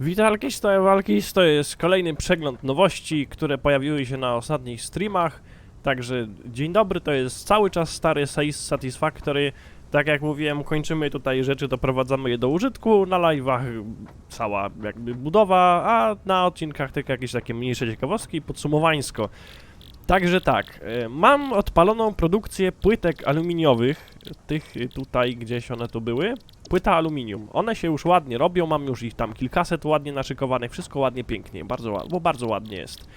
Witalki, stoję walki, to jest kolejny przegląd nowości, które pojawiły się na ostatnich streamach. Także dzień dobry, to jest cały czas stary Size Satisfactory. Tak jak mówiłem, kończymy tutaj rzeczy, doprowadzamy je do użytku. Na live'ach cała jakby budowa, a na odcinkach tylko jakieś takie mniejsze ciekawostki podsumowańsko. Także tak, e, mam odpaloną produkcję płytek aluminiowych, tych y, tutaj gdzieś one tu były. Płyta aluminium. One się już ładnie robią, mam już ich tam kilkaset ładnie naszykowanych, wszystko ładnie, pięknie, bardzo, bo bardzo ładnie jest.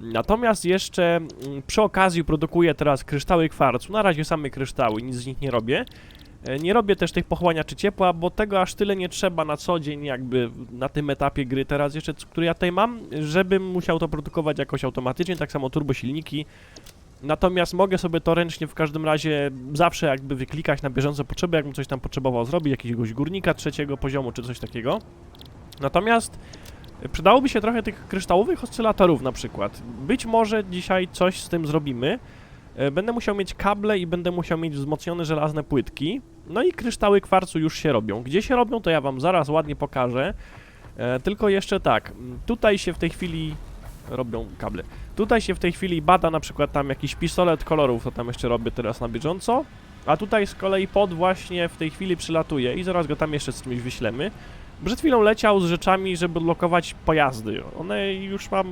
Natomiast jeszcze mm, przy okazji produkuję teraz kryształy kwarcu. Na razie same kryształy, nic z nich nie robię. E, Nie robię też tych pochłaniaczy ciepła, bo tego aż tyle nie trzeba na co dzień, jakby na tym etapie gry teraz jeszcze, który ja tutaj mam, żebym musiał to produkować jakoś automatycznie, tak samo turbosilniki. Natomiast mogę sobie to ręcznie w każdym razie zawsze jakby wyklikać na bieżące potrzeby, jakbym coś tam potrzebował zrobić, jakiegoś górnika trzeciego poziomu czy coś takiego. Natomiast e, przydałoby się trochę tych kryształowych oscylatorów na przykład. Być może dzisiaj coś z tym zrobimy. E, Będę musiał mieć kable i będę musiał mieć wzmocnione żelazne płytki. No i kryształy kwarcu już się robią. Gdzie się robią, to ja wam zaraz ładnie pokażę. E, tylko jeszcze tak, tutaj się w tej chwili robią kable. Tutaj się w tej chwili bada na przykład tam jakiś pistolet kolorów, to tam jeszcze robię teraz na bieżąco. A tutaj z kolei pod właśnie w tej chwili przylatuje i zaraz go tam jeszcze z czymś wyślemy. Przed chwilą leciał z rzeczami, żeby lokować pojazdy. One już mam.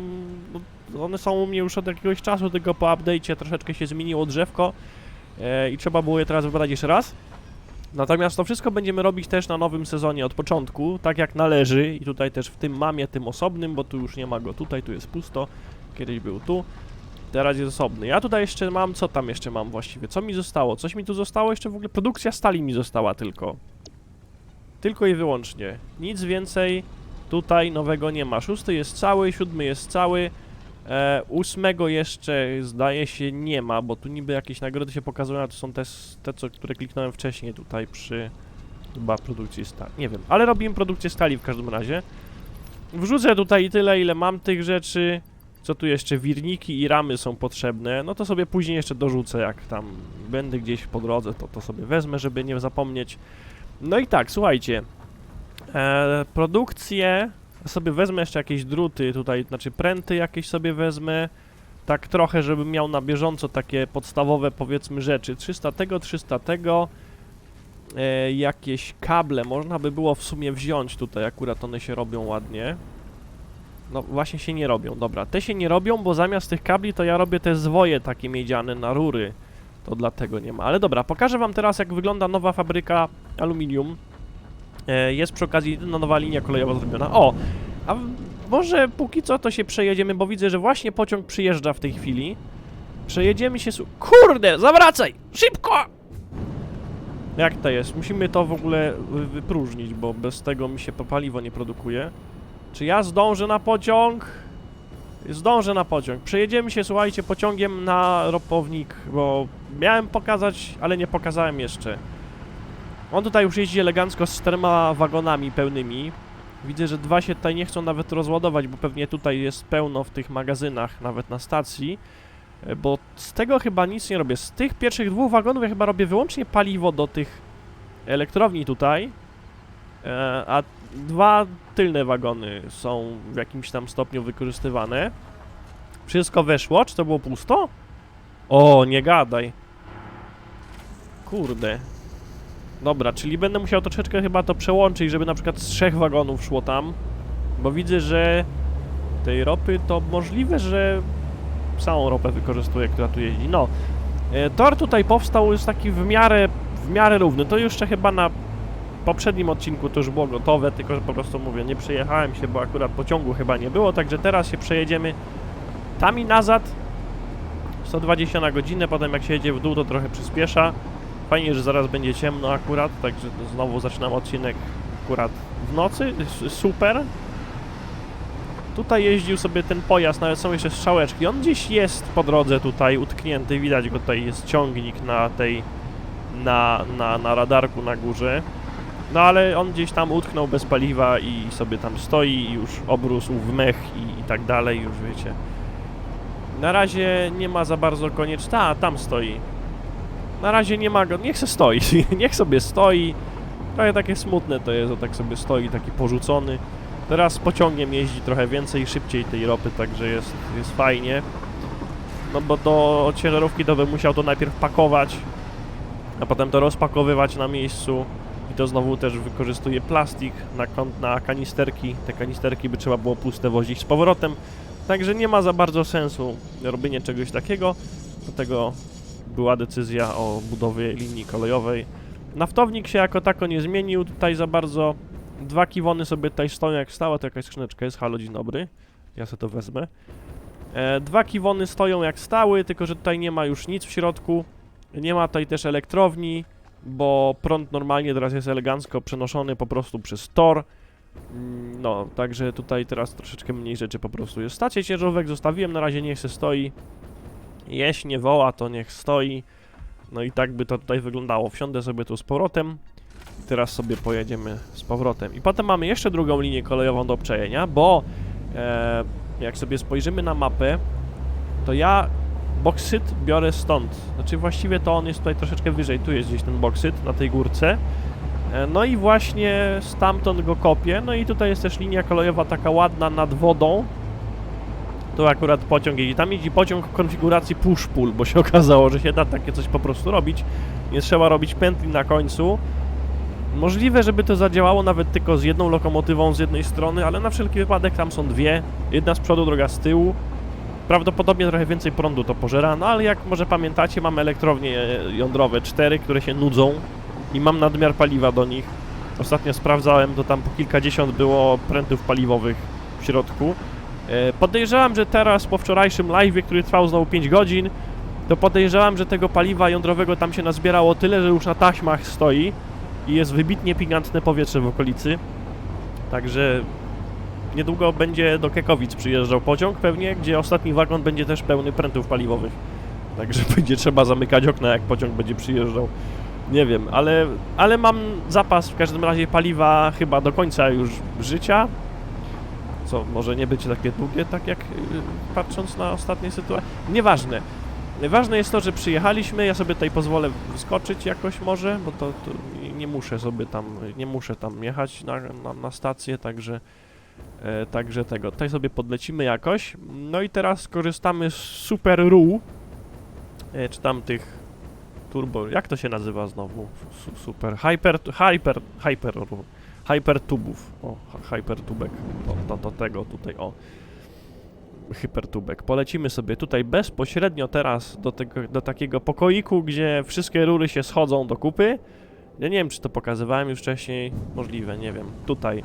One są u mnie już od jakiegoś czasu, tylko po update'cie troszeczkę się zmieniło drzewko e, i trzeba było je teraz wybadać jeszcze raz. Natomiast to wszystko będziemy robić też na nowym sezonie od początku, tak jak należy. I tutaj też w tym mamie, tym osobnym, bo tu już nie ma go tutaj, tu jest pusto. Kiedyś był tu, teraz jest osobny. Ja tutaj jeszcze mam, co tam jeszcze mam właściwie? Co mi zostało? Coś mi tu zostało jeszcze w ogóle? Produkcja stali mi została tylko. Tylko i wyłącznie. Nic więcej tutaj nowego nie ma. Szósty jest cały, siódmy jest cały. E, ósmego jeszcze zdaje się nie ma, bo tu niby jakieś nagrody się pokazują, to są te, te co, które kliknąłem wcześniej tutaj przy chyba produkcji stali. Nie wiem, ale robimy produkcję stali w każdym razie. Wrzucę tutaj tyle, ile mam tych rzeczy. Co tu jeszcze? Wirniki i ramy są potrzebne. No to sobie później jeszcze dorzucę, jak tam będę gdzieś po drodze, to to sobie wezmę, żeby nie zapomnieć. No i tak, słuchajcie. E, produkcję sobie wezmę jeszcze jakieś druty tutaj, znaczy pręty jakieś sobie wezmę. Tak trochę, żebym miał na bieżąco takie podstawowe powiedzmy rzeczy. 300 tego, 300 tego. E, jakieś kable można by było w sumie wziąć tutaj, akurat one się robią ładnie. No właśnie się nie robią, dobra. Te się nie robią, bo zamiast tych kabli to ja robię te zwoje takie miedziane na rury. To dlatego nie ma. Ale dobra, pokażę wam teraz jak wygląda nowa fabryka aluminium. E, jest przy okazji no, nowa linia kolejowa zrobiona. O! A może póki co to się przejedziemy, bo widzę, że właśnie pociąg przyjeżdża w tej chwili. Przejedziemy się... Kurde! Zawracaj! Szybko! Jak to jest? Musimy to w ogóle wy- wypróżnić, bo bez tego mi się paliwo nie produkuje. Czy ja zdążę na pociąg? Zdążę na pociąg. Przejedziemy się, słuchajcie, pociągiem na ropownik, bo miałem pokazać, ale nie pokazałem jeszcze. On tutaj już jeździ elegancko z czterema wagonami pełnymi. Widzę, że dwa się tutaj nie chcą nawet rozładować, bo pewnie tutaj jest pełno w tych magazynach, nawet na stacji. E, Bo z tego chyba nic nie robię. Z tych pierwszych dwóch wagonów ja chyba robię wyłącznie paliwo do tych elektrowni tutaj. E, a dwa tylne wagony są w jakimś tam stopniu wykorzystywane. Wszystko weszło? Czy to było pusto? O, nie gadaj. Kurde. Dobra, czyli będę musiał troszeczkę chyba to przełączyć, żeby na przykład z trzech wagonów szło tam. Bo widzę, że tej ropy to możliwe, że całą ropę wykorzystuje, która tu jeździ. No, e, tor tutaj powstał jest taki w miarę, w miarę równy. To jeszcze chyba na poprzednim odcinku to już było gotowe, tylko że po prostu mówię, nie przejechałem się, bo akurat pociągu chyba nie było, także teraz się przejedziemy tam i nazad. 120 na godzinę, potem jak się jedzie w dół, to trochę przyspiesza. Fajnie, że zaraz będzie ciemno akurat, także znowu zaczynam odcinek akurat w nocy. Super. Tutaj jeździł sobie ten pojazd, nawet są jeszcze strzałeczki. On gdzieś jest po drodze tutaj utknięty, widać go tutaj jest ciągnik na tej, na, na, na radarku na górze. No ale on gdzieś tam utknął bez paliwa i sobie tam stoi i już obrósł w mech i, i tak dalej, już wiecie. Na razie nie ma za bardzo koniecz... Ta, tam stoi. Na razie nie ma go, niech se stoi, niech sobie stoi. Trochę takie smutne to jest, że tak sobie stoi, taki porzucony. Teraz z pociągiem jeździ trochę więcej szybciej tej ropy, także jest, jest fajnie. No bo do ciężarówki to bym musiał to najpierw pakować, a potem to rozpakowywać na miejscu. I to znowu też wykorzystuje plastik na, na kanisterki. Te kanisterki by trzeba było puste wozić z powrotem. Także nie ma za bardzo sensu robienie czegoś takiego. Dlatego była decyzja o budowie linii kolejowej. Naftownik się jako tako nie zmienił tutaj za bardzo. Dwa kiwony sobie tutaj stoją jak stała, to jakaś skrzyneczka jest. Halo, dzień dobry. Ja sobie to wezmę. E, dwa kiwony stoją jak stały, tylko że tutaj nie ma już nic w środku. Nie ma tutaj też elektrowni, bo prąd normalnie teraz jest elegancko przenoszony po prostu przez tor. Mm, No, także tutaj teraz troszeczkę mniej rzeczy po prostu jest. Stację ciężarówek zostawiłem, na razie niech se stoi. Jeśli nie woła, to niech stoi. No i tak by to tutaj wyglądało. Wsiądę sobie tu z powrotem. Teraz sobie pojedziemy z powrotem. I potem mamy jeszcze drugą linię kolejową do przejęcia, bo e, jak sobie spojrzymy na mapę, to ja boksyt biorę stąd. Znaczy właściwie to on jest tutaj troszeczkę wyżej. Tu jest gdzieś ten boksyt na tej górce. E, No i właśnie stamtąd go kopię. No i tutaj jest też linia kolejowa taka ładna nad wodą. Tu akurat pociąg jeździ. Tam jeździ pociąg w konfiguracji push-pull, bo się okazało, że się da takie coś po prostu robić. Nie trzeba robić pętli na końcu. Możliwe, żeby to zadziałało nawet tylko z jedną lokomotywą z jednej strony, ale na wszelki wypadek tam są dwie. Jedna z przodu, druga z tyłu. Prawdopodobnie trochę więcej prądu to pożera, no ale jak może pamiętacie, mamy elektrownie jądrowe, cztery, które się nudzą i mam nadmiar paliwa do nich. Ostatnio sprawdzałem, to tam po kilkadziesiąt było prętów paliwowych w środku. E, Podejrzewam, że teraz po wczorajszym live, który trwał znowu 5 godzin, to podejrzewam, że tego paliwa jądrowego tam się nazbierało tyle, że już na taśmach stoi i jest wybitnie pigantne powietrze w okolicy. Także niedługo będzie do Kekowic przyjeżdżał pociąg pewnie, gdzie ostatni wagon będzie też pełny prętów paliwowych. Także będzie trzeba zamykać okna, jak pociąg będzie przyjeżdżał. Nie wiem, ale, ale mam zapas w każdym razie paliwa chyba do końca już życia. Co może nie być takie długie, tak jak yy, patrząc na ostatnie sytuacje. Nieważne. Ważne jest to, że przyjechaliśmy, ja sobie tutaj pozwolę wyskoczyć jakoś może, bo to, to nie muszę sobie tam, nie muszę tam jechać na, na, na stację, także, e, także tego. Tutaj sobie podlecimy jakoś. No i teraz skorzystamy z Super Ru, e, czy tam tych turbo, jak to się nazywa znowu? Su, super, hyper, hyper, hyper Ru. Hypertubów, o, hy- hypertubek, to, to, to tego tutaj, o hypertubek. Polecimy sobie tutaj bezpośrednio teraz do, tego, do takiego pokoiku, gdzie wszystkie rury się schodzą do kupy. Ja nie wiem, czy to pokazywałem już wcześniej. Możliwe, nie wiem. Tutaj.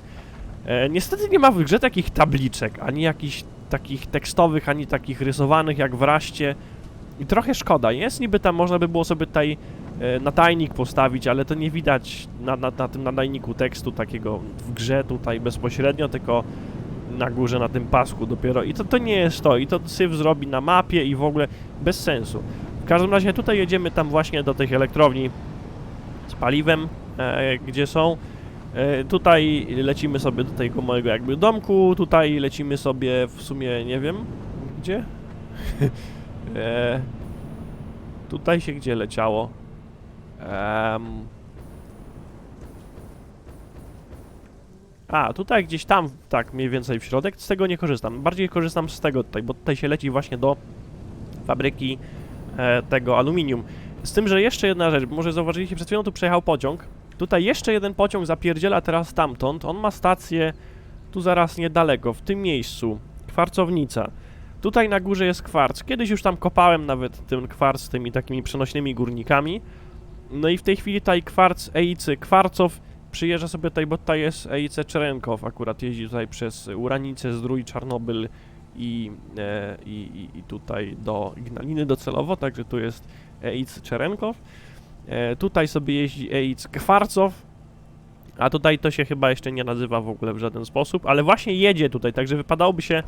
E, niestety nie ma w grze takich tabliczek, ani jakichś takich tekstowych, ani takich rysowanych jak w Raście. I trochę szkoda. Jest niby tam, można by było sobie tutaj nadajnik postawić, ale to nie widać na, na, na tym nadajniku tekstu takiego w grze tutaj bezpośrednio, tylko na górze, na tym pasku dopiero. I to, to nie jest to. I to syf zrobi na mapie i w ogóle bez sensu. W każdym razie tutaj jedziemy tam właśnie do tych elektrowni z paliwem, e, gdzie są. E, tutaj lecimy sobie do tego mojego jakby domku. Tutaj lecimy sobie w sumie, nie wiem, gdzie? e, tutaj się gdzie leciało? Em, A, tutaj gdzieś tam, tak mniej więcej w środek, z tego nie korzystam. Bardziej korzystam z tego tutaj, bo tutaj się leci właśnie do fabryki e, tego aluminium. Z tym, że jeszcze jedna rzecz, może zauważyliście, przed chwilą tu przejechał pociąg. Tutaj jeszcze jeden pociąg zapierdziela teraz stamtąd. On ma stację tu zaraz niedaleko, w tym miejscu. Kwarcownica. Tutaj na górze jest kwarc. Kiedyś już tam kopałem nawet ten kwarc z tymi takimi przenośnymi górnikami. No i w tej chwili tutaj kwarc Eicy Kwarcow przyjeżdża sobie tutaj, bo tutaj jest EIC Czerenkow, akurat jeździ tutaj przez Uranicę, Zdrój, Czarnobyl i, e, i, i tutaj do Ignaliny docelowo, także tu jest EIC Czerenkow. E, tutaj sobie jeździ EIC Kwarcow, a tutaj to się chyba jeszcze nie nazywa w ogóle w żaden sposób, ale właśnie jedzie tutaj, także wypadałoby się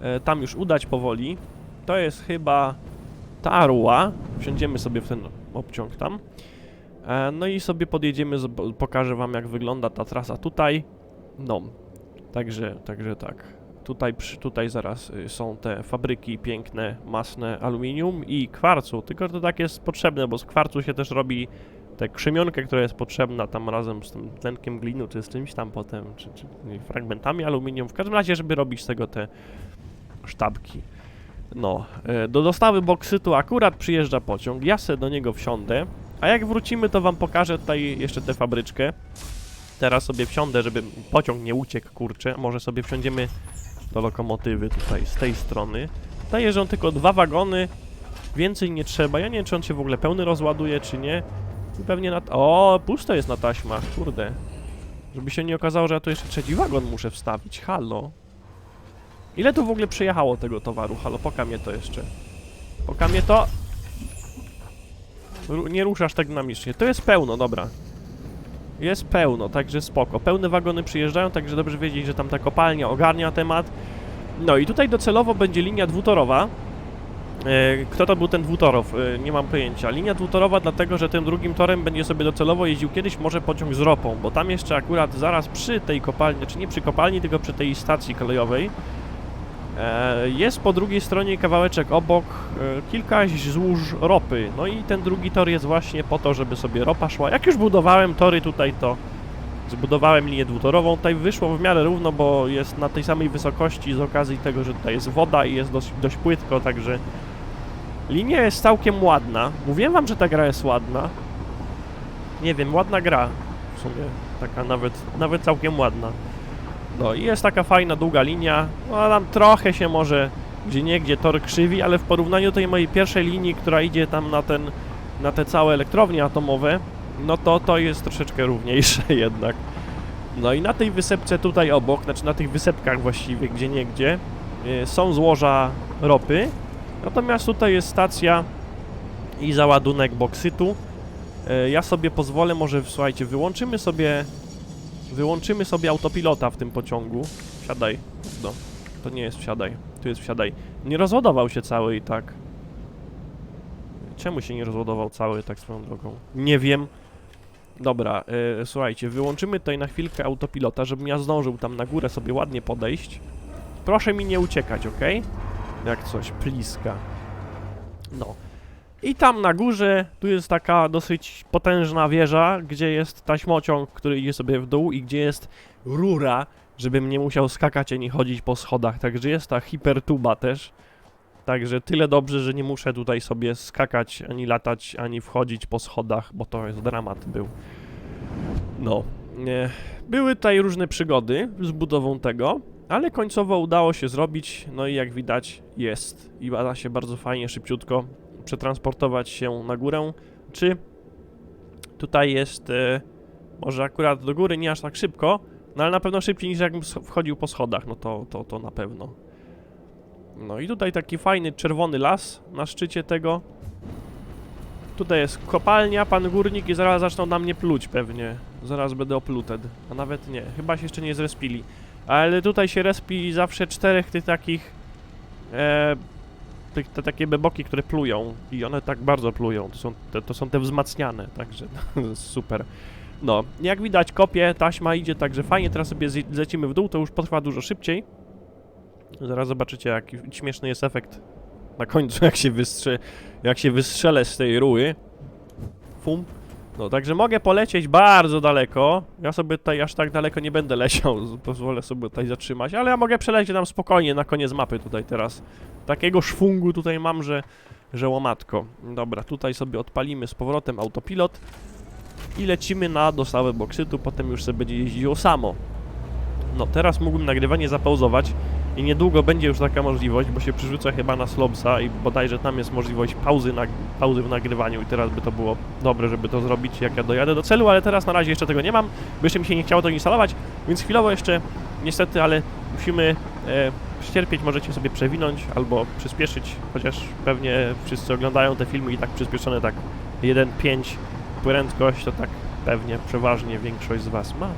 e, tam już udać powoli. To jest chyba Tarła, wsiądziemy sobie w ten obciąg tam. E, No i sobie podjedziemy, pokażę wam jak wygląda ta trasa tutaj. No, także, także tak. Tutaj, tutaj zaraz y, są te fabryki piękne, masne aluminium i kwarcu, tylko to tak jest potrzebne, bo z kwarcu się też robi tę krzemionkę, która jest potrzebna tam razem z tym tlenkiem glinu, czy z czymś tam potem, czy, czy fragmentami aluminium. W każdym razie, żeby robić z tego te sztabki. No, e, do dostawy boksytu akurat przyjeżdża pociąg, ja se do niego wsiądę, a jak wrócimy, to wam pokażę tutaj jeszcze tę fabryczkę. Teraz sobie wsiądę, żeby pociąg nie uciekł, kurczę. Może sobie wsiądziemy do lokomotywy tutaj, z tej strony. Tutaj jeżdżą tylko dwa wagony, więcej nie trzeba. Ja nie wiem, czy on się w ogóle pełny rozładuje, czy nie. I Pewnie na... O, pusto jest na taśmach, kurde. Żeby się nie okazało, że ja tu jeszcze trzeci wagon muszę wstawić. Halo. Ile tu w ogóle przyjechało tego towaru? Halo, poka mnie to jeszcze. Poka mnie to... Ru nie ruszasz tak dynamicznie. To jest pełno, dobra. Jest pełno, także spoko. Pełne wagony przyjeżdżają, także dobrze wiedzieć, że tam ta kopalnia ogarnia temat. No i tutaj docelowo będzie linia dwutorowa. E, Kto to był ten dwutorow? E, Nie mam pojęcia. Linia dwutorowa dlatego, że tym drugim torem będzie sobie docelowo jeździł kiedyś może pociąg z ropą, bo tam jeszcze akurat zaraz przy tej kopalni, czy nie przy kopalni, tylko przy tej stacji kolejowej jest po drugiej stronie kawałeczek obok e, kilka złóż ropy. No i ten drugi tor jest właśnie po to, żeby sobie ropa szła. Jak już budowałem tory tutaj, to zbudowałem linię dwutorową. Tutaj wyszło w miarę równo, bo jest na tej samej wysokości z okazji tego, że tutaj jest woda i jest dość, dość płytko, także linia jest całkiem ładna. Mówiłem wam, że ta gra jest ładna. Nie wiem, ładna gra. W sumie taka nawet, nawet całkiem ładna. No i jest taka fajna, długa linia. No tam trochę się może gdzie niegdzie tor krzywi, ale w porównaniu do tej mojej pierwszej linii, która idzie tam na ten, na te całe elektrownie atomowe, no to to jest troszeczkę równiejsze jednak. No i na tej wysepce tutaj obok, znaczy na tych wysepkach właściwie, gdzie niegdzie, y, są złoża ropy, natomiast tutaj jest stacja i załadunek boksytu. Y, Ja sobie pozwolę, może słuchajcie, wyłączymy sobie wyłączymy sobie autopilota w tym pociągu. Wsiadaj. No, to nie jest wsiadaj. Tu jest wsiadaj. Nie rozładował się cały i tak. Czemu się nie rozładował cały tak swoją drogą? Nie wiem. Dobra, e, słuchajcie, wyłączymy tutaj na chwilkę autopilota, żebym ja zdążył tam na górę sobie ładnie podejść. Proszę mi nie uciekać, ok? Jak coś, pliska. No. I tam na górze, tu jest taka dosyć potężna wieża, gdzie jest taśmociąg, który idzie sobie w dół i gdzie jest rura, żebym nie musiał skakać ani chodzić po schodach. Także jest ta hipertuba też. Także tyle dobrze, że nie muszę tutaj sobie skakać, ani latać, ani wchodzić po schodach, bo to jest dramat był. No. Były tutaj różne przygody z budową tego, ale końcowo udało się zrobić, no i jak widać jest. I da się bardzo fajnie, szybciutko przetransportować się na górę, czy tutaj jest e, może akurat do góry nie aż tak szybko, no ale na pewno szybciej niż jakbym wchodził po schodach, no to, to, to na pewno. No i tutaj taki fajny czerwony las na szczycie tego. Tutaj jest kopalnia, pan górnik i zaraz zaczną na mnie pluć pewnie. Zaraz będę opluted. A nawet nie, chyba się jeszcze nie zrespili. Ale tutaj się respi zawsze czterech tych takich e, tych, te takie beboki, które plują i one tak bardzo plują, to są te, to są te wzmacniane, także super. No, jak widać kopie, taśma idzie, także fajnie, teraz sobie zlecimy w dół, to już potrwa dużo szybciej. Zaraz zobaczycie, jaki śmieszny jest efekt na końcu, jak się wystrze, jak się wystrzelę z tej rury. Fum. No, także mogę polecieć bardzo daleko. Ja sobie tutaj aż tak daleko nie będę leciał, pozwolę sobie tutaj zatrzymać, ale ja mogę przelecieć tam spokojnie na koniec mapy tutaj teraz. Takiego szwungu tutaj mam, że, że łomatko. Dobra, tutaj sobie odpalimy z powrotem autopilot i lecimy na dostawę boksytu, potem już sobie będzie jeździło samo. No, teraz mógłbym nagrywanie zapauzować i niedługo będzie już taka możliwość, bo się przerzuca chyba na Slobsa i bodajże tam jest możliwość pauzy, na, pauzy w nagrywaniu i teraz by to było dobre, żeby to zrobić, jak ja dojadę do celu, ale teraz na razie jeszcze tego nie mam, bo jeszcze mi się nie chciało to instalować, więc chwilowo jeszcze niestety, ale musimy e, ścierpieć, możecie sobie przewinąć albo przyspieszyć, chociaż pewnie wszyscy oglądają te filmy i tak przyspieszone tak 1.5 prędkość, to tak pewnie przeważnie większość z was ma.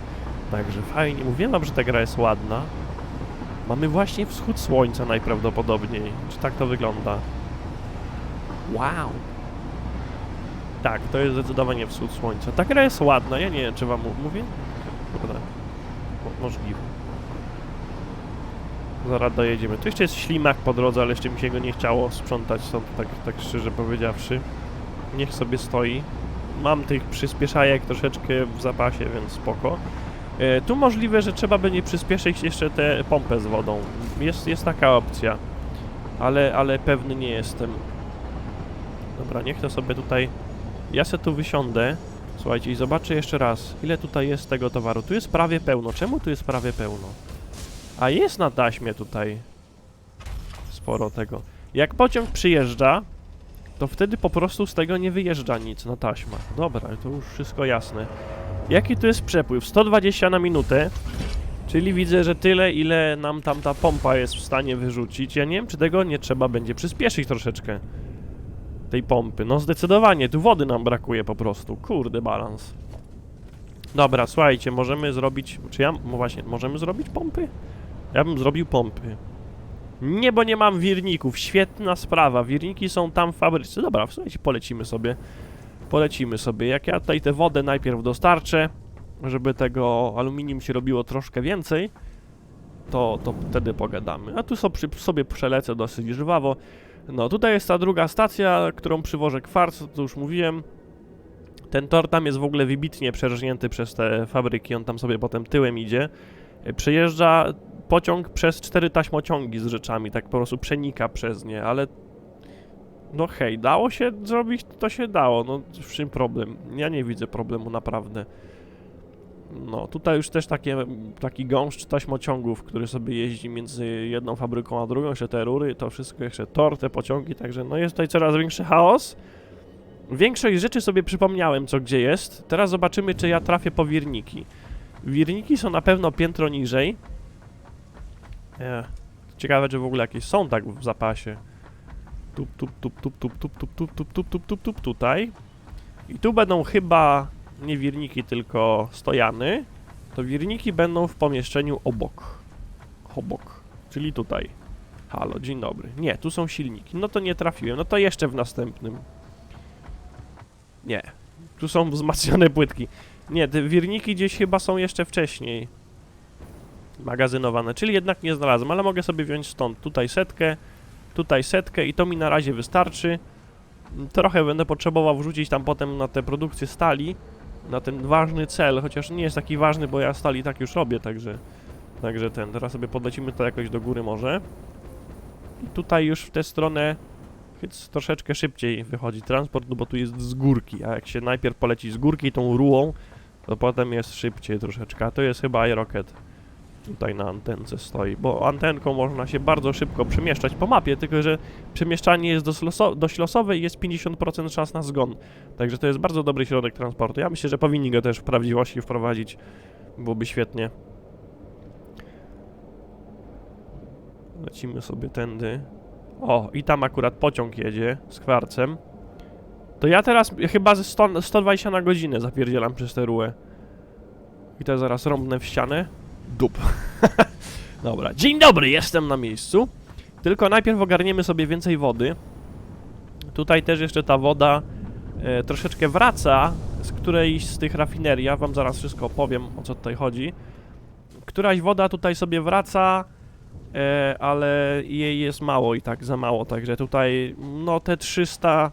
Także fajnie, mówiłem wam, że ta gra jest ładna. Mamy właśnie wschód słońca najprawdopodobniej. Czy tak to wygląda? Wow. Tak, to jest zdecydowanie wschód słońca. Ta gra jest ładna, ja nie wiem, czy wam mówię? Dobra. Mo- możliwe. Zaraz dojedziemy. Tu jeszcze jest ślimak po drodze, ale jeszcze mi się go nie chciało sprzątać stąd, tak, tak szczerze powiedziawszy. Niech sobie stoi. mam tych przyspieszajek troszeczkę w zapasie, więc spoko. E, tu możliwe, że trzeba będzie przyspieszyć jeszcze tę pompę z wodą. Jest, jest taka opcja. Ale, ale pewny nie jestem. Dobra, niech to sobie tutaj... Ja se tu wysiądę. Słuchajcie, i zobaczę jeszcze raz, ile tutaj jest tego towaru. Tu jest prawie pełno. Czemu tu jest prawie pełno? A jest na taśmie tutaj sporo tego. Jak pociąg przyjeżdża, to wtedy po prostu z tego nie wyjeżdża nic na taśmach. Dobra, to już wszystko jasne. Jaki tu jest przepływ? 120 na minutę. Czyli widzę, że tyle, ile nam tam ta pompa jest w stanie wyrzucić. Ja nie wiem, czy tego nie trzeba będzie przyspieszyć troszeczkę. Tej pompy. No zdecydowanie, tu wody nam brakuje po prostu. Kurde, balans. Dobra, słuchajcie, możemy zrobić... Czy ja... No właśnie, możemy zrobić pompy? Ja bym zrobił pompy. Nie, bo nie mam wirników. Świetna sprawa. Wirniki są tam w fabryce. Dobra, słuchajcie, polecimy sobie. Polecimy sobie. Jak ja tutaj tę wodę najpierw dostarczę, żeby tego aluminium się robiło troszkę więcej, to, to wtedy pogadamy. A tu sobie, przelecę dosyć żwawo. No, tutaj jest ta druga stacja, którą przywożę kwarc, to już mówiłem. Ten tor tam jest w ogóle wybitnie przerżnięty przez te fabryki, on tam sobie potem tyłem idzie. Przejeżdża pociąg przez cztery taśmociągi z rzeczami, tak po prostu przenika przez nie, ale no hej, dało się zrobić, to się dało, no w czym problem? Ja nie widzę problemu naprawdę. No, tutaj już też takie, taki gąszcz taśmociągów, który sobie jeździ między jedną fabryką a drugą, jeszcze te rury, to wszystko, jeszcze tor, te pociągi, także no jest tutaj coraz większy chaos. Większość rzeczy sobie przypomniałem, co gdzie jest. Teraz zobaczymy, czy ja trafię po wirniki. Wirniki są na pewno piętro niżej. E, ciekawe, czy w ogóle jakieś są tak w zapasie. Tup, tup, tup, tup, tup, tup, tup, tup, tup, tup, tup, tup, tup, tutaj. I tu będą chyba nie wirniki, tylko stojany. To wirniki będą w pomieszczeniu obok. Obok, czyli tutaj. Halo, dzień dobry. Nie, tu są silniki. No to nie trafiłem. No to jeszcze w następnym. Nie. Tu są wzmacniane płytki. Nie, te wirniki gdzieś chyba są jeszcze wcześniej magazynowane, czyli jednak nie znalazłem, ale mogę sobie wziąć stąd tutaj setkę, tutaj setkę i to mi na razie wystarczy. Trochę będę potrzebował wrzucić tam potem na tę produkcję stali, na ten ważny cel, chociaż nie jest taki ważny, bo ja stali tak już robię, także, także ten, teraz sobie podlecimy to jakoś do góry może. I tutaj już w tę stronę troszeczkę szybciej wychodzi transport, no bo tu jest z górki, a jak się najpierw poleci z górki tą rułą, to potem jest szybciej troszeczkę, a to jest chyba iRocket tutaj na antence stoi, bo antenką można się bardzo szybko przemieszczać po mapie, tylko że przemieszczanie jest dość, loso dość losowe i jest 50% szans na zgon, także to jest bardzo dobry środek transportu. Ja myślę, że powinni go też w prawdziwości wprowadzić, byłoby świetnie. Lecimy sobie tędy. O, i tam akurat pociąg jedzie z kwarcem. To ja teraz chyba ze 100, 120 na godzinę zapierdzielam przez tę. I to zaraz rąbnę w ścianę. Dup. Dobra, dzień dobry, jestem na miejscu. Tylko najpierw ogarniemy sobie więcej wody. Tutaj też jeszcze ta woda e, troszeczkę wraca z którejś z tych rafinerii. Ja wam zaraz wszystko opowiem, o co tutaj chodzi. Któraś woda tutaj sobie wraca, e, ale jej jest mało i tak za mało, także tutaj no te 300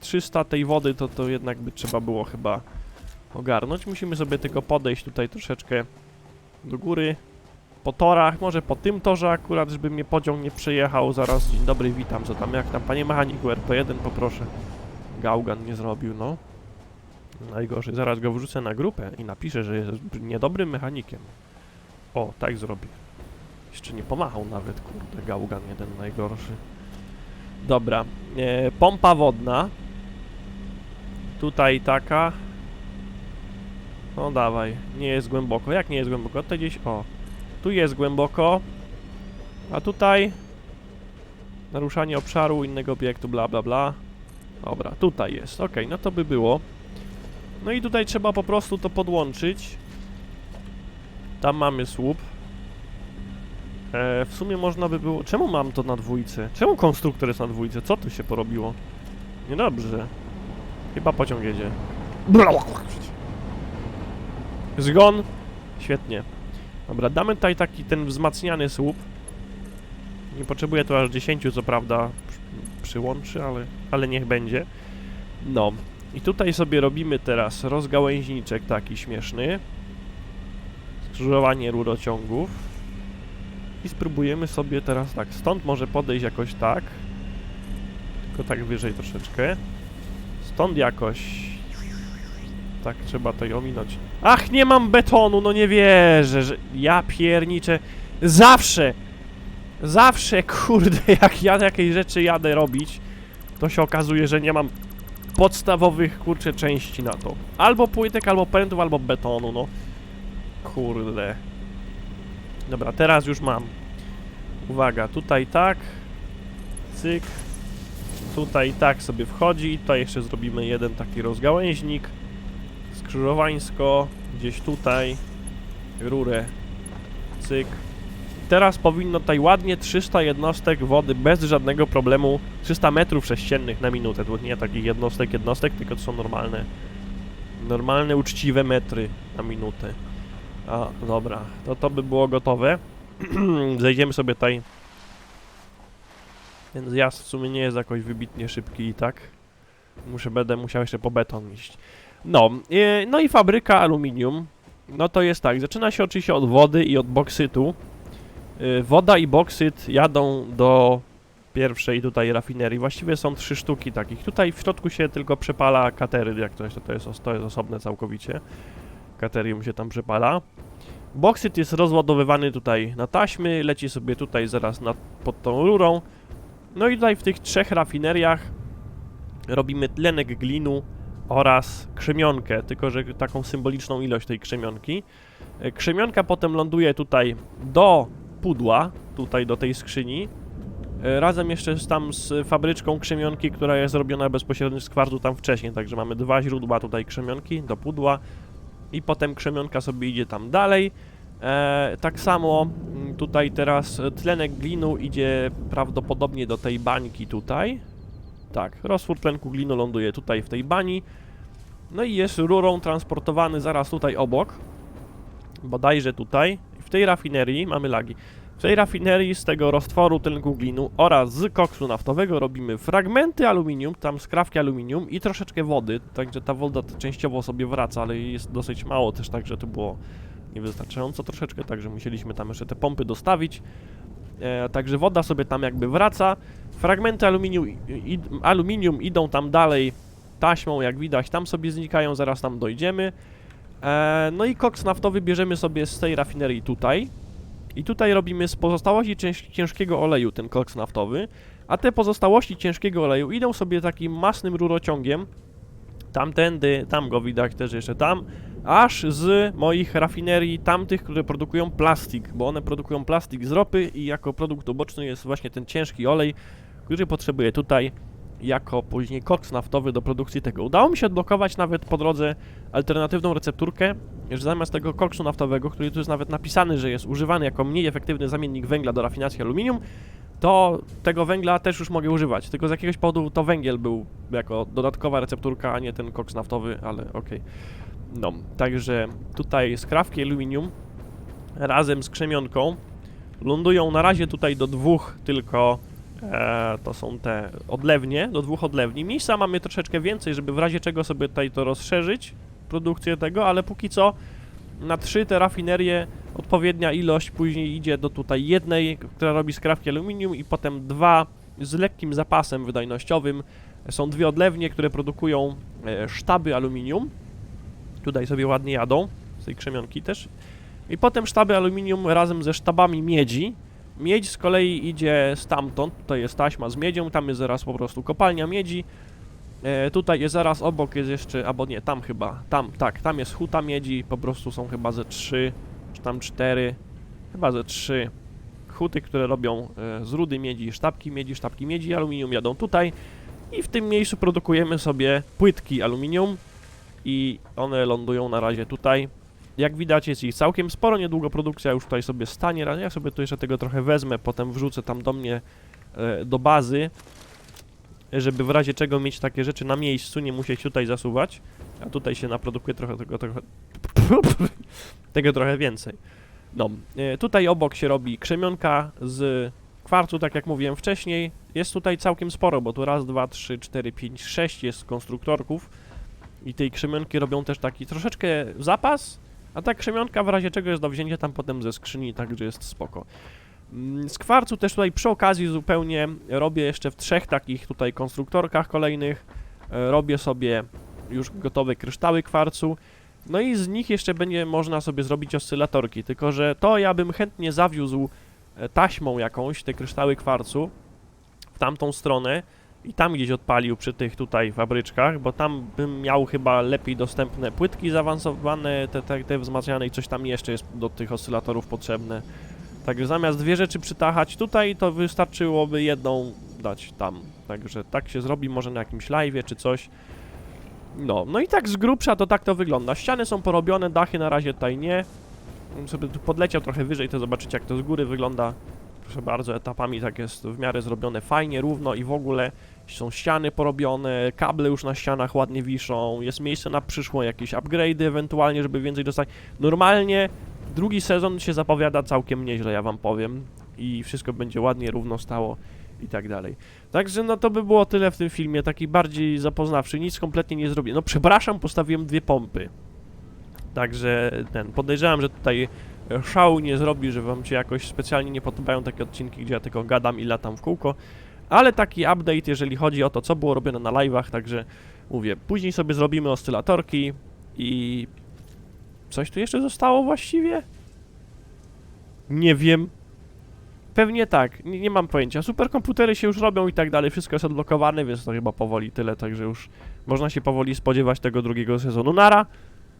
300 tej wody to, to jednak by trzeba było chyba ogarnąć. Musimy sobie tylko podejść tutaj troszeczkę do góry po torach, może po tym torze akurat, żeby mnie pociąg nie przejechał. Zaraz, dzień dobry, witam, co tam, jak tam, panie mechaniku RP1 poproszę. Gaugan nie zrobił, no. Najgorzej, zaraz go wrzucę na grupę i napiszę, że jest niedobrym mechanikiem. O, tak zrobię. Jeszcze nie pomachał nawet, kurde, Gaugan jeden najgorszy. Dobra, e, pompa wodna. Tutaj taka. No dawaj, nie jest głęboko. Jak nie jest głęboko? To gdzieś, o. Tu jest głęboko. A tutaj... Naruszanie obszaru innego obiektu, bla bla bla. Dobra, tutaj jest. Ok, no to by było. No i tutaj trzeba po prostu to podłączyć. Tam mamy słup. E, w sumie można by było... Czemu mam to na dwójce? Czemu konstruktor jest na dwójce? Co tu się porobiło? Niedobrze. Chyba pociąg jedzie. Zgon. Świetnie. Dobra, damy tutaj taki ten wzmacniany słup. Nie potrzebuję tu aż 10, co prawda przy, przyłączy, ale, ale niech będzie. No. I tutaj sobie robimy teraz rozgałęźniczek taki śmieszny. Skrzyżowanie rurociągów. I spróbujemy sobie teraz tak, stąd może podejść jakoś tak. Tylko tak wyżej troszeczkę. Stąd jakoś... Tak, trzeba to ominąć. Ach, nie mam betonu, no nie wierzę, że... Ja pierniczę. Zawsze! Zawsze, kurde, jak ja jakieś rzeczy jadę robić, to się okazuje, że nie mam podstawowych, kurczę, części na to. Albo płytek, albo prętów, albo betonu, no. Kurde. Dobra, teraz już mam. Uwaga, tutaj tak. Cyk. Tutaj tak sobie wchodzi. Tutaj jeszcze zrobimy jeden taki rozgałęźnik. Skrzyżowańsko. Gdzieś tutaj. Rurę. Cyk. Teraz powinno tutaj ładnie 300 jednostek wody bez żadnego problemu. 300 metrów sześciennych na minutę. To nie takich jednostek, jednostek, tylko to są normalne. Normalne, uczciwe metry na minutę. A, dobra. To to by było gotowe. Zejdziemy sobie tutaj. Ten zjazd w sumie nie jest jakoś wybitnie szybki i tak. Muszę, będę musiał jeszcze po beton iść. No, e, no i fabryka aluminium. No to jest tak, zaczyna się oczywiście od wody i od boksytu. Y, Woda i boksyt jadą do pierwszej tutaj rafinerii. Właściwie są trzy sztuki takich. Tutaj w środku się tylko przepala katery, jak to jest, to jest, to jest osobne całkowicie. Katerium się tam przepala. Boksyt jest rozładowywany tutaj na taśmy, leci sobie tutaj zaraz nad, pod tą rurą. No i tutaj w tych trzech rafineriach robimy tlenek glinu oraz krzemionkę, tylko że taką symboliczną ilość tej krzemionki. E, Krzemionka potem ląduje tutaj do pudła, tutaj do tej skrzyni. E, Razem jeszcze z, tam z fabryczką krzemionki, która jest robiona bezpośrednio z kwarcu tam wcześniej, także mamy dwa źródła tutaj krzemionki do pudła i potem krzemionka sobie idzie tam dalej. E, tak samo mm, tutaj teraz tlenek glinu idzie prawdopodobnie do tej bańki tutaj. Tak, roztwór tlenku glinu ląduje tutaj w tej bani. No i jest rurą transportowany zaraz tutaj obok. Bodajże tutaj. W tej rafinerii mamy lagi. W tej rafinerii z tego roztworu tlenku glinu oraz z koksu naftowego robimy fragmenty aluminium, tam skrawki aluminium i troszeczkę wody, także ta woda częściowo sobie wraca, ale jest dosyć mało też, także to było niewystarczająco troszeczkę, także musieliśmy tam jeszcze te pompy dostawić. E, także woda sobie tam jakby wraca. Fragmenty aluminium, i, aluminium idą tam dalej taśmą, jak widać, tam sobie znikają, zaraz tam dojdziemy. E, no i koks naftowy bierzemy sobie z tej rafinerii tutaj. I tutaj robimy z pozostałości cięż, ciężkiego oleju ten koks naftowy, a te pozostałości ciężkiego oleju idą sobie takim masnym rurociągiem, tamtędy, tam go widać też jeszcze tam, aż z moich rafinerii tamtych, które produkują plastik, bo one produkują plastik z ropy i jako produkt uboczny jest właśnie ten ciężki olej, który potrzebuję tutaj jako później koks naftowy do produkcji tego. Udało mi się odblokować nawet po drodze alternatywną recepturkę, że zamiast tego koksu naftowego, który tu jest nawet napisany, że jest używany jako mniej efektywny zamiennik węgla do rafinacji aluminium, to tego węgla też już mogę używać. Tylko z jakiegoś powodu to węgiel był jako dodatkowa recepturka, a nie ten koks naftowy, ale okej. No, także tutaj skrawki aluminium razem z krzemionką lądują na razie tutaj do dwóch tylko e, to są te odlewnie, do dwóch odlewni. Miejsca mamy troszeczkę więcej, żeby w razie czego sobie tutaj to rozszerzyć, produkcję tego, ale póki co na trzy te rafinerie odpowiednia ilość później idzie do tutaj jednej, która robi skrawki aluminium i potem dwa z lekkim zapasem wydajnościowym. Są dwie odlewnie, które produkują e, sztaby aluminium. Tutaj sobie ładnie jadą, z tej krzemionki też. I potem sztaby aluminium razem ze sztabami miedzi. Miedź z kolei idzie stamtąd, tutaj jest taśma z miedzią, tam jest zaraz po prostu kopalnia miedzi. E, tutaj jest zaraz obok jest jeszcze, albo nie, tam chyba, tam, tak, tam jest huta miedzi, po prostu są chyba ze trzy, czy tam cztery, chyba ze trzy huty, które robią e, z rudy miedzi, sztabki miedzi, sztabki miedzi, aluminium jadą tutaj i w tym miejscu produkujemy sobie płytki aluminium i one lądują na razie tutaj. Jak widać jest ich całkiem sporo, niedługo produkcja już tutaj sobie stanie, ja sobie tu jeszcze tego trochę wezmę, potem wrzucę tam do mnie e, do bazy, żeby w razie czego mieć takie rzeczy na miejscu, nie musieć tutaj zasuwać. A tutaj się naprodukuje trochę tego, trochę, tego trochę więcej. No, e, tutaj obok się robi krzemionka z kwarcu, tak jak mówiłem wcześniej. Jest tutaj całkiem sporo, bo tu raz, dwa, trzy, cztery, pięć, sześć jest konstruktorków. I tej krzemionki robią też taki troszeczkę zapas, a ta krzemionka w razie czego jest do wzięcia tam potem ze skrzyni, także jest spoko. Mm, Z kwarcu też tutaj przy okazji zupełnie robię jeszcze w trzech takich tutaj konstruktorkach kolejnych. e, Robię sobie już gotowe kryształy kwarcu. No i z nich jeszcze będzie można sobie zrobić oscylatorki, tylko że to ja bym chętnie zawiózł e, taśmą jakąś te kryształy kwarcu w tamtą stronę i tam gdzieś odpalił przy tych tutaj fabryczkach, bo tam bym miał chyba lepiej dostępne płytki zaawansowane, te, te, te wzmacniane i coś tam jeszcze jest do tych oscylatorów potrzebne. Także zamiast dwie rzeczy przytachać tutaj, to wystarczyłoby jedną dać tam. Także tak się zrobi może na jakimś live'ie czy coś. No, no i tak z grubsza to tak to wygląda. Ściany są porobione, dachy na razie tutaj nie. Sobie tu podleciał trochę wyżej, to zobaczycie jak to z góry wygląda. Proszę bardzo, etapami tak jest w miarę zrobione fajnie, równo i w ogóle są ściany porobione, kable już na ścianach ładnie wiszą, jest miejsce na przyszłe jakieś upgrade'y ewentualnie, żeby więcej dostać. Normalnie drugi sezon się zapowiada całkiem nieźle, ja wam powiem. I wszystko będzie ładnie, równo stało i tak dalej. Także no to by było tyle w tym filmie, taki bardziej zapoznawczy, nic kompletnie nie zrobię. No przepraszam, postawiłem dwie pompy. Także ten, podejrzewam, że tutaj e, szału nie zrobi, że wam się jakoś specjalnie nie podobają takie odcinki, gdzie ja tylko gadam i latam w kółko. Ale taki update, jeżeli chodzi o to, co było robione na live'ach, także mówię, później sobie zrobimy oscylatorki i... Coś tu jeszcze zostało właściwie? Nie wiem. Pewnie tak, nie, nie mam pojęcia. Superkomputery się już robią i tak dalej, wszystko jest odblokowane, więc to chyba powoli tyle, także już można się powoli spodziewać tego drugiego sezonu. Nara!